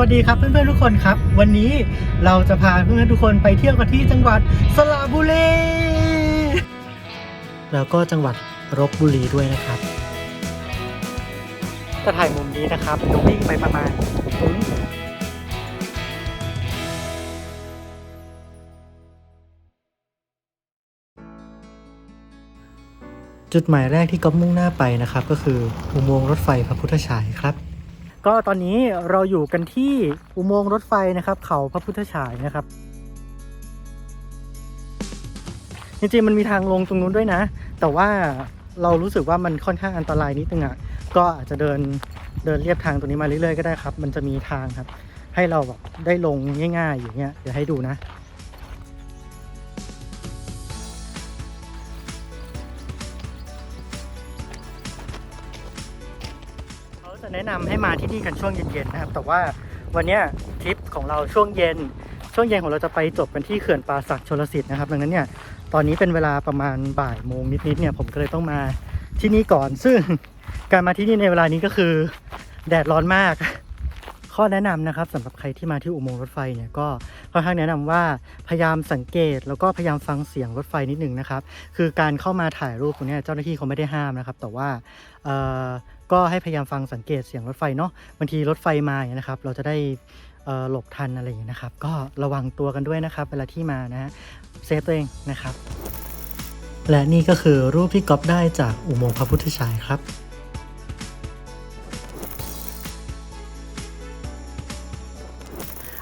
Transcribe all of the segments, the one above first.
วัสดีครับเพื่อนๆทุกคนครับ วันนี้เราจะพาเพื่อนๆทุกคนไปเที่ยวกันที่จังหวัดสระบุรีแล้วก็จังหวัดลบบุรีด้วยนะครับจะถ่ายมุมนี้นะครับจะวิ่งไปประมาณตรงจุดหมายแรกที่ก๊อฟมุ่งหน้าไปนะครับ ก็คืออุโมงค์รถไฟพระพุทธฉายครับ ก็ตอนนี้เราอยู่กันที่อุโมงค์รถไฟนะครับ เขาพระพุทธฉายนะครับ จริงๆมันมีทางลงตรงนู้นด้วยนะ แต่ว่าเรารู้สึกว่ามันค่อนข้างอันตรายนิดนึงอะ ก็อาจจะเดินเดินเรียบทางตรงนี้มาเรื่อยๆก็ได้ครับ มันจะมีทางครับ ให้เราแบบได้ลงง่าย ๆ อย่างเงี้ยเดี๋ยวให้ดูนะ เขาจะแนะนำให้มาที่นี่กันช่วงเย็นๆนะครับ แต่ว่าวันนี้ทริปของเราช่วงเย็น ช่วงเย็นของเราจะไปจบกันที่เขื่อนป่าสักชลสิทธิ์นะครับดังนั้นเนี่ยตอนนี้เป็นเวลาประมาณบ่ายโมงนิดๆเนี่ยผมก็เลยต้องมาที่นี่ก่อน ซึ่งการมาที่นี่ในเวลานี้ก็คือแดดร้อนมาก ข้อแนะนำนะครับสำหรับใครที่มาที่อุโมงค์รถไฟเนี่ยก็ค่อนข้างแนะนำว่าพยายามสังเกต แล้วก็พยายามฟังเสียงรถไฟนิดหนึ่งนะครับ คือการเข้ามาถ่ายรูปตรงเนี้ยเจ้าหน้าที่เขาไม่ได้ห้ามนะครับ แต่ว่า ก็ให้พยายามฟังสังเกตเสียงรถไฟเนาะบางทีรถไฟมาเงี้ยนะครับ เราจะได้หลบทันอะไรอย่างเงี้ยนะครับ ก็ระวังตัวกันด้วยนะครับ เวลาที่มานะฮะเซฟตัวเองนะครับ และนี่ก็คือรูปที่ก๊อปได้จากอุโมงค์พระพุทธฉายครับ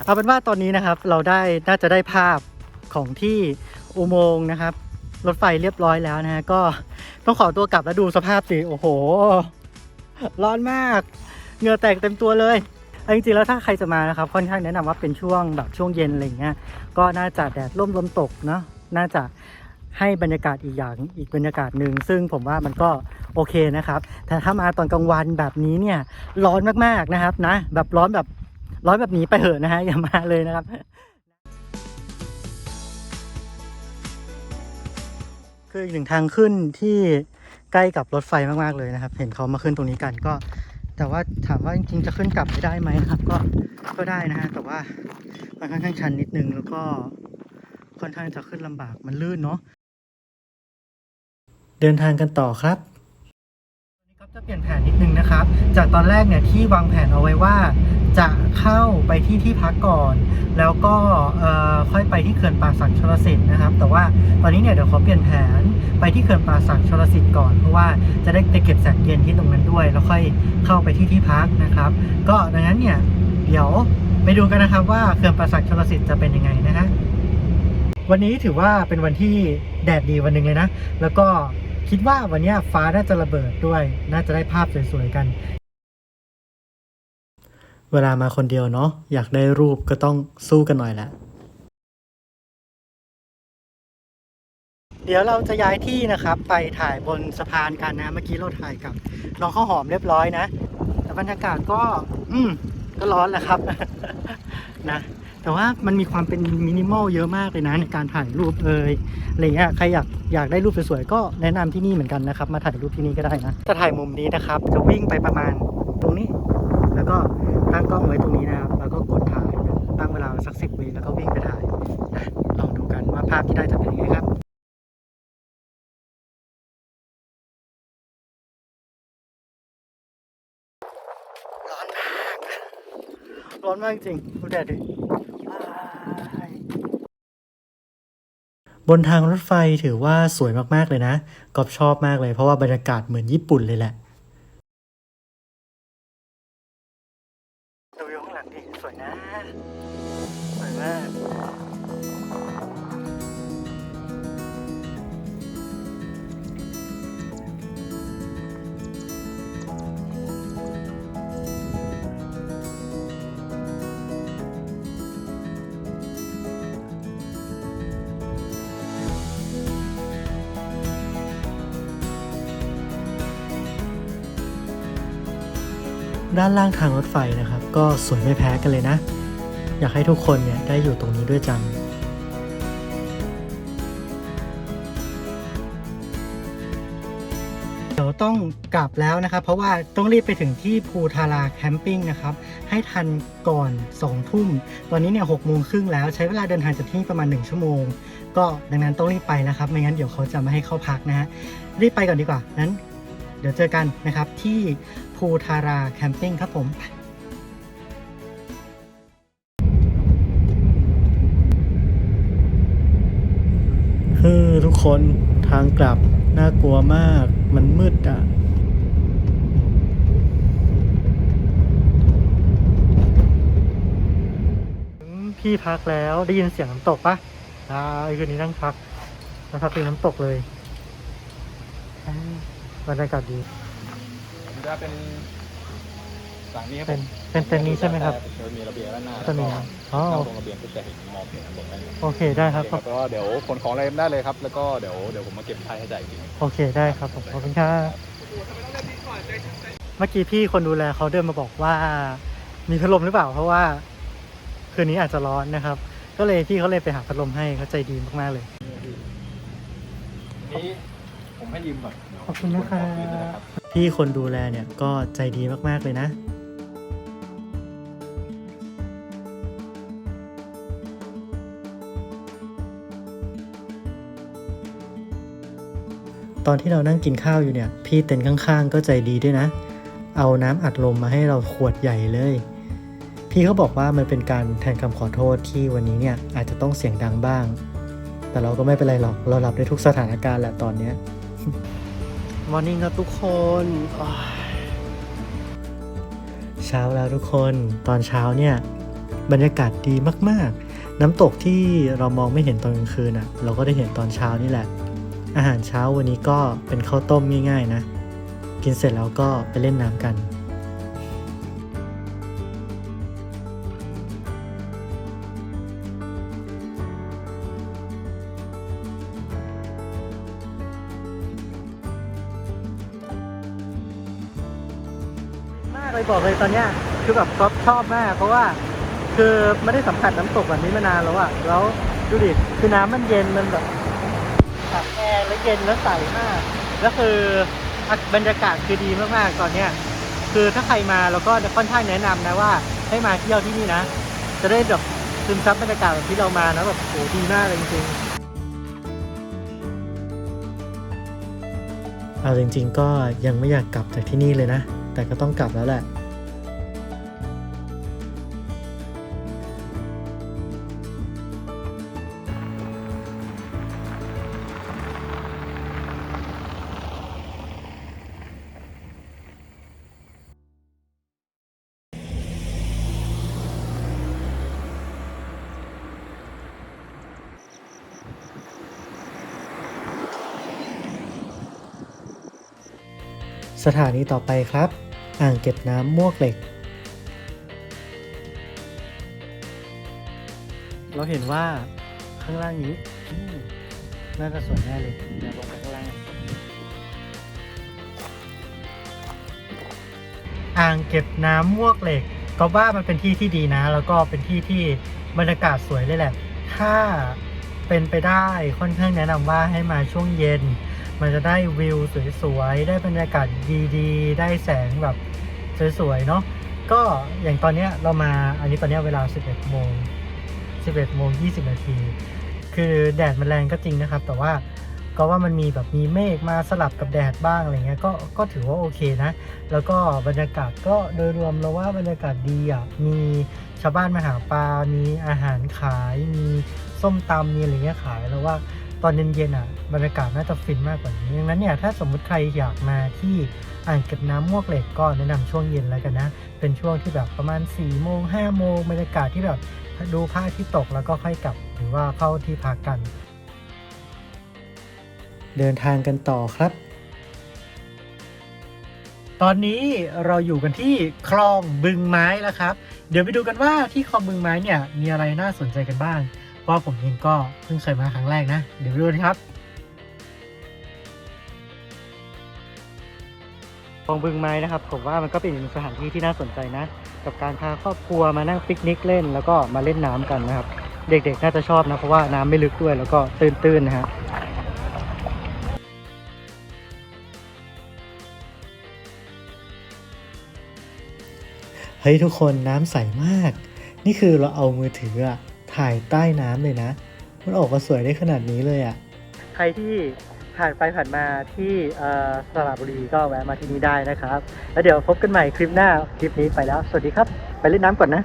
เอาเป็นว่าตอนนี้นะครับเราได้น่าจะได้ภาพของที่อุโมงค์นะครับ รถไฟเรียบร้อยแล้วนะฮะก็ต้องขอตัวกลับแล้วดูสภาพสิโอ้โห ร้อนมากเหงื่อแตกเต็มตัวเลยจริงๆแล้วถ้าใครจะมานะครับค่อนข้างแนะนำว่าเป็นช่วงแบบช่วงเย็นอะไรเงี้ยก็น่าจะแดดร่มลมตกเนาะน่าจะให้บรรยากาศอีกอย่างอีกบรรยากาศหนึ่งซึ่งผมว่ามันก็โอเคนะครับ แต่ถ้ามาตอนกลางวันแบบนี้เนี่ยร้อนมากๆนะครับนะแบบร้อนแบบร้อนแบบนี้ไปเถอะนะฮะอย่ามาเลยนะครับคืออีกหนึ่งทางขึ้นที่ ใกล้กับรถไฟมากๆเลยนะครับ เห็นเขามาขึ้นตรงนี้กันก็ แต่ว่าถามว่าจริงๆจะขึ้นกลับไปได้ไหมนะครับ ก็ก็ได้นะฮะแต่ว่ามันค่อนข้างชันนิดนึงแล้วก็ค่อนข้างจะขึ้นลำบากมันลื่นเนาะเดินทางกันต่อครับก็จะเปลี่ยนแผนนิดนึงนะครับ จากตอนแรกเนี่ยที่วางแผนเอาไว้ว่า เข้าไปที่ที่พักก่อน แล้วก็ค่อยไปที่เขื่อนป่าสักชลสิทธิ์นะครับ แต่ว่าตอนนี้เนี่ยเดี๋ยวขอเปลี่ยนแผนไปที่เขื่อนป่าสักชลสิทธิ์ก่อน เพราะว่าจะได้ไปเก็บแสงเย็นที่ตรงนั้นด้วย แล้วค่อยเข้าไปที่ที่พักนะครับ ก็ดังนั้นเนี่ยเดี๋ยวไปดูกันนะครับว่าเขื่อนป่าสักชลสิทธิ์จะเป็นยังไงนะฮะวันนี้ถือว่าเป็นวันที่แดดดีวันหนึ่งเลยนะ แล้วก็คิดว่าวันนี้ฟ้าน่าจะระเบิดด้วย น่าจะได้ภาพสวยๆกัน เวลามาคนเดียวเนาะอยากได้รูปก็ต้องสู้กันหน่อยแหละเดี๋ยวเราจะย้ายที่นะครับ ไปถ่ายบนสะพานกันนะ เมื่อกี้เราถ่ายกับน้องข้าวหอมเรียบร้อยนะแต่บรรยากาศก็ อืมก็ร้อนแหละครับ นะแต่ว่ามันมีความเป็นมินิมอลเยอะมากเลยนะในการถ่ายรูปเอยอะไรเงี้ยใครอยากอยากได้รูปสวยๆก็แนะนำที่นี่เหมือนกันนะครับ มาถ่ายรูปที่นี่ก็ได้นะจะถ่ายมุมนี้นะครับ จะวิ่งไปประมาณตรงนี้ แล้วก็ ล้องไว้ตรงนี้นะครับ แล้วก็กดถ่ายตั้งเวลาสักสิบวิแล้วก็วิ่งไปถ่ายลองดูกันว่าภาพที่ได้จะเป็นยังไงครับร้อนมากร้อนมากจริงดูแดดดิว้ายบนทางรถไฟถือว่าสวยมากๆเลยนะกอบชอบมากเลยเพราะว่าบรรยากาศเหมือนญี่ปุ่นเลยแหละ ด้านล่างทางรถไฟนะครับ ก็สวยไม่แพ้กันเลยนะ อยากให้ทุกคนเนี่ยได้อยู่ตรงนี้ด้วยจังเดี๋ยวต้องกลับแล้วนะครับ เพราะว่าต้องรีบไปถึงที่ภูทาราแคมปิ้งนะครับ ให้ทันก่อน2ทุ่ม ตอนนี้เนี่ยหกโมงครึ่งแล้วใช้เวลาเดินทางจากที่ประมาณ 1 ชั่วโมง ก็ดังนั้นต้องรีบไปนะครับ ไม่งั้นเดี๋ยวเขาจะไม่ให้เข้าพักนะฮะรีบไปก่อนดีกว่านั้น ดี๋ยวเจอกันนะครับที่ภูทาราแคมปิ้งครับผมคือทุกคนทางกลับน่ากลัวมากมันมืดอะพี่พักแล้วได้ยินเสียงน้ำตกปะอ่าคืนนี้นั่งพักแล้วพักเป็นน้ำตกเลย บรรยากาศดี มันจะเป็นหลังนี้ครับเป็ผนมเป็นเต็นท์นี้ใช่ไหมครับจะมีระเบียงด้านหน้าจะมีแล้วอ๋อก็นั่งตรงระเบียงก็จะเห็นมองเห็นข้างบนได้เลยโอเคได้ครับ แล้วก็เดี๋ยวขนของอะไรได้เลยครับ แล้วก็เดี๋ยวเดี๋ยวผมมาเก็บค่าใช้จ่ายอีกทีหนึ่งโอเคได้ครับผมขอบคุณครับเมื่อกี้พี่คนดูแลเขาเดินมาบอกว่ามีพัดลมหรือเปล่า เพราะว่า คืนนี้อาจจะร้อนนะครับ ก็เลยพี่เขาเลยไปหาพัดลมให้เขาใจดีมากๆเลย นี่ผมให้ยืมก่อนเดี๋ยว ขอบคุณนะครัขอคืนด้วยนะครับบพี่คนดูแลเนี่ยก็ใจดีมาก ๆ เลยนะตอนที่เรานั่งกินข้าวอยู่เนี่ย พี่เต็นท์ข้างๆ ก็ใจดีด้วยนะ เอาน้ำอัดลมมาให้เราขวดใหญ่เลย พี่เขาบอกว่ามันเป็นการแทนคำขอโทษที่วันนี้เนี่ยอาจจะต้องเสียงดังบ้าง แต่เราก็ไม่เป็นไรหรอก เรารับได้ทุกสถานการณ์แหละตอนเนี้ย มอร์นิ่งครับทุกคนเช้าแล้วทุกคนตอนเช้าเนี่ยบรรยากาศดีมากๆ น้ำตกที่เรามองไม่เห็นตอนกลางคืนอะ เราก็ได้เห็นตอนเช้านี่แหละ อาหารเช้าวันนี้ก็เป็นข้าวต้มง่ายๆนะ กินเสร็จแล้วก็ไปเล่นน้ำกัน มากเลยบอกเลยตอนเนี้ยคือแบบก๊อฟชอบมาก เพราะว่าคือไม่ได้สัมผัสน้ำตกแบบนี้มานานแล้วอะแล้วดูดิคือน้ำมันเย็นมันแบบตับแอร์แล้วเย็นแล้วใสมากแล้วคือบรรยากาศคือดีมากๆตอนเนี้ยคือถ้าใครมาเราก็ค่อนข้างแนะนำนะว่า ให้มาเที่ยวที่นี่นะ จะได้แบบซึมซับบรรยากาศแบบที่เรามานะแบบโหดีมากเลยจริงๆเอาจริง ๆ ก็ยังไม่อยากกลับจากที่นี่เลยนะ แต่ก็ต้องกลับแล้วแหละสถานีต่อไปครับ อ่างเก็บน้ำมวกเหล็ก เราเห็นว่าข้างล่างนี้อืมน่าจะสวยแน่เลยเดี๋ยวลงไปข้างล่างอ่างเก็บน้ำมวกเหล็ก ก็ว่ามันเป็นที่ที่ดีนะ แล้วก็เป็นที่ที่บรรยากาศสวยเลยแหละ ถ้าเป็นไปได้ค่อนข้างแนะนำว่าให้มาช่วงเย็น มันจะได้วิวสวยๆ ได้บรรยากาศดีๆ ได้แสงแบบสวยๆ เนาะ ก็อย่างตอนเนี้ยเรามา อันนี้ตอนเนี้ยเวลา 11โมง11โมง20 นาที คือแดดมันแรงก็จริงนะครับ แต่ว่าก็ว่ามันมีแบบมีเมฆมาสลับกับแดดบ้างอะไรเงี้ย ก็ ก็ถือว่าโอเคนะ แล้วก็บรรยากาศก็โดยรวมเราว่าบรรยากาศดีอะ มีชาวบ้านมาหาปลา มีอาหารขาย มีส้มตำมีอะไรเงี้ยขายแล้วว่า ตอนเย็นๆอะบรรยากาศน่าจะฟินมากกว่านี้ดังนั้นเนี่ยถ้าสมมุติใครอยากมาที่อ่างเก็บน้ำมวกเหล็กก็แนะนำช่วงเย็นแล้วกันนะ เป็นช่วงที่แบบประมาณ4ี่โมงห้าโมงบรรยากาศที่แบบดูพระอาทิตย์ตกแล้วก็ค่อยกลับหรือว่าเข้าที่พักกัน เดินทางกันต่อครับ ตอนนี้เราอยู่กันที่คลองบึงไม้แล้วครับ เดี๋ยวไปดูกันว่าที่คลองบึงไม้เนี่ยมีอะไรน่าสนใจกันบ้าง เพราผมเองก็เพิ่งเคยมาครั้งแรกนะ เดี๋ยวไปดูกัครับคลองบึงไม้นะครับ ผมว่ามันก็เป็นสถานที่ที่น่าสนใจนะ กับการพาครอบครัวมานั่งปิกนิกเล่น แล้วก็มาเล่นน้ำกันนะครับ เด็กๆน่าจะชอบนะเพราะว่าน้ำไม่ลึกด้วยแล้วก็ตื้นๆนะฮะเฮ้ยทุกคนน้ำใสมาก นี่คือเราเอามือถืออะ ถ่ายใต้น้ำเลยนะ มันออกมาสวยได้ขนาดนี้เลยอะใครที่ผ่านไปผ่านมาที่เอ่อสระบุรีก็แวะมาที่นี่ได้นะครับ แล้วเดี๋ยวพบกันใหม่คลิปหน้า คลิปนี้ไปแล้ว สวัสดีครับ ไปเล่นน้ำก่อนนะ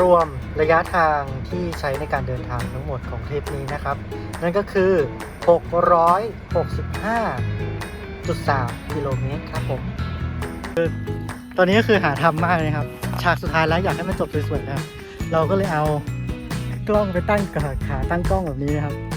รวมระยะทางที่ใช้ในการเดินทางทั้งหมดของทริปนี้นะครับ นั่นก็คือ 665.3 กิโลเมตรครับผมคือตอนนี้ก็คือหาทำมากเลยครับ ฉากสุดท้ายแล้วอยากให้มันจบสวยๆนะครับ เราก็เลยเอา กล้องไปตั้งกับขาตั้งกล้องแบบนี้นะครับ